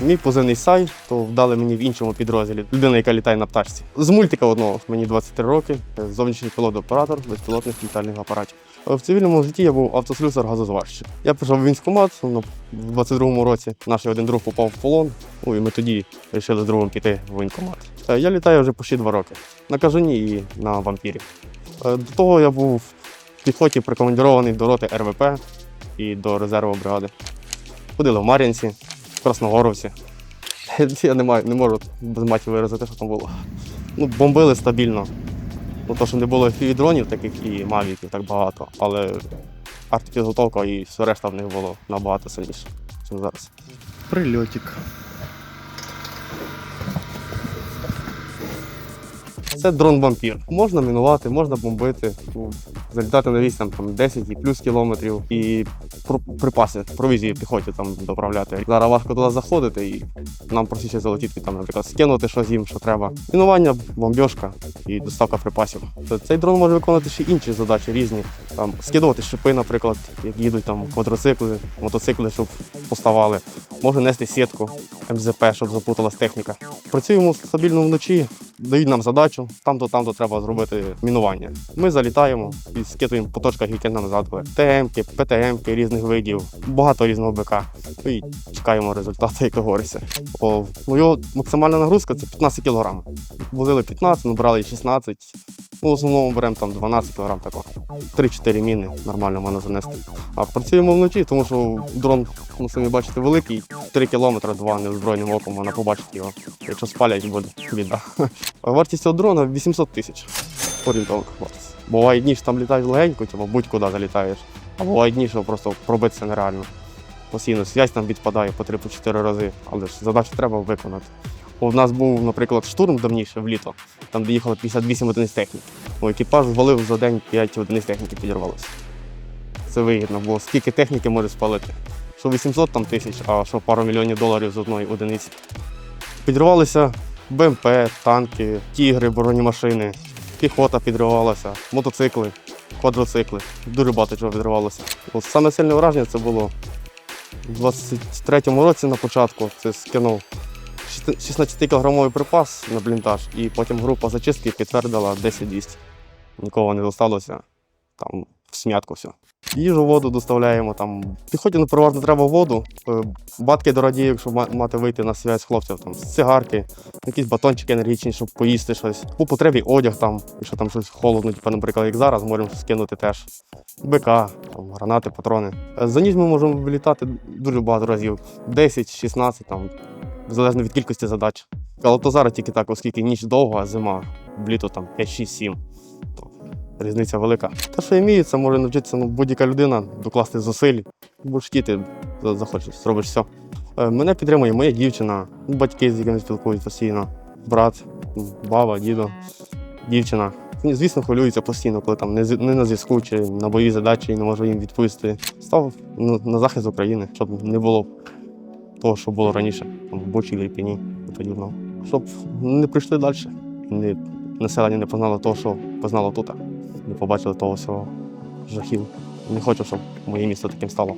Мій позивний сай, то вдали мені в іншому підрозділі. Людина, яка літає на пташці. З мультика одного мені 23 роки. Зовнішній пілот-оператор безпілотних літальних апаратів. В цивільному житті я був автослюсар газозварщик. Я пішов в військкомат ну, в 22-му році. Наш один друг попав в полон. Ну, і ми тоді вирішили з другом піти в воєнкомат. Е, Я літаю вже почти два роки на кажані і на вампірі. Е, До того я був в піхоті прикомандірований до роти РВП і до резерву бригади. Ходили в Мар'їнці, в Красногоровці. Я не, маю, не можу без маті виразити, що там було. Ну, бомбили стабільно. Ну, то, що не було дронів таких і мавіків так багато, але артпідготовка і все решта в них було набагато сильніше, ніж зараз. Прильотик. Це дрон-вампір. Можна мінувати, можна бомбити, ну, залітати на вісь там, там 10 і плюс кілометрів і про- припаси, провізії піхоті там доправляти. Зараз важко туди заходити і нам простіше залетіти, там, наприклад, скинути щось їм, що треба. Мінування, бомбьошка і доставка припасів. Цей дрон може виконувати ще інші задачі різні. Там скидувати шипи, наприклад, як їдуть там квадроцикли, мотоцикли, щоб поставали. Може нести сітку МЗП, щоб запуталась техніка. Працюємо стабільно вночі, дають нам задачу, там-то, там-то треба зробити мінування. Ми залітаємо і скидуємо по точках, які нам задали. ТМки, ПТМки різних видів, багато різного. Ну І чекаємо результати, як говориться. О, ну, його максимальна нагрузка це 15 кг. Возили 15, набрали 16. В основному беремо там 12 кг такого. 3-4 міни нормально можна занести. А працюємо вночі, тому що дрон, ну самі бачите, великий, 3 кілометри, два неозброєним оком, можна побачити його. Якщо спалять, буде біда. Вартість цього дрона 800 тисяч. Орієнтовна вартість. Буває дні, що там літаєш легенько, типу будь-куди залітаєш. А буває дні, що просто пробитися нереально. Постійно связь там відпадає по 3-4 рази, але ж задачу треба виконати. У нас був, наприклад, штурм давніше в літо, там де їхало 58 одиниць техніки. У екіпаж звалив за день 5 одиниць техніки підірвалося. Це вигідно, бо скільки техніки може спалити? Що 800 там тисяч, а що пару мільйонів доларів з одної одиниці. Підривалися БМП, танки, тігри, бронемашини, піхота підривалася, мотоцикли, квадроцикли. Дуже багато чого підривалося. От саме сильне враження це було у 23-му році на початку. Це скинув 16-кілограмовий припас на бліндаж, і потім група зачистки підтвердила 10-200. Нікого не залишилося. Там в смятку все. Їжу, воду доставляємо. Там. Піхоті ну, переважно треба воду. Е, Батки до радіїв, якщо мати вийти на связь хлопців, там цигарки, якісь батончики енергічні, щоб поїсти щось. По потребі одяг там, якщо там щось холодно, типу, наприклад, як зараз, можемо скинути теж. БК, там, гранати, патрони. Е, За ніч ми можемо вилітати дуже багато разів. 10-16, там, залежно від кількості задач. Але то зараз тільки так, оскільки ніч довга, а зима, вліто там 5-6-7. То різниця велика. Те, що я вмію, це може навчитися ну, будь-яка людина докласти зусиль. Хотіти, за- захочеш, зробиш все. Мене підтримує моя дівчина, батьки, з якими спілкуюсь постійно, брат, баба, дідо, дівчина. Звісно, хвилюються постійно, коли там не, на зв'язку чи на бойові задачі і не можу їм відповісти. Став на, на захист України, щоб не було того, що було раніше, там, в Бучі, Ліпіні і. Щоб не прийшли далі. Не, населення не познало того, що познало тут. Не побачили того всього жахів. Не хочу, щоб моє місто таким стало.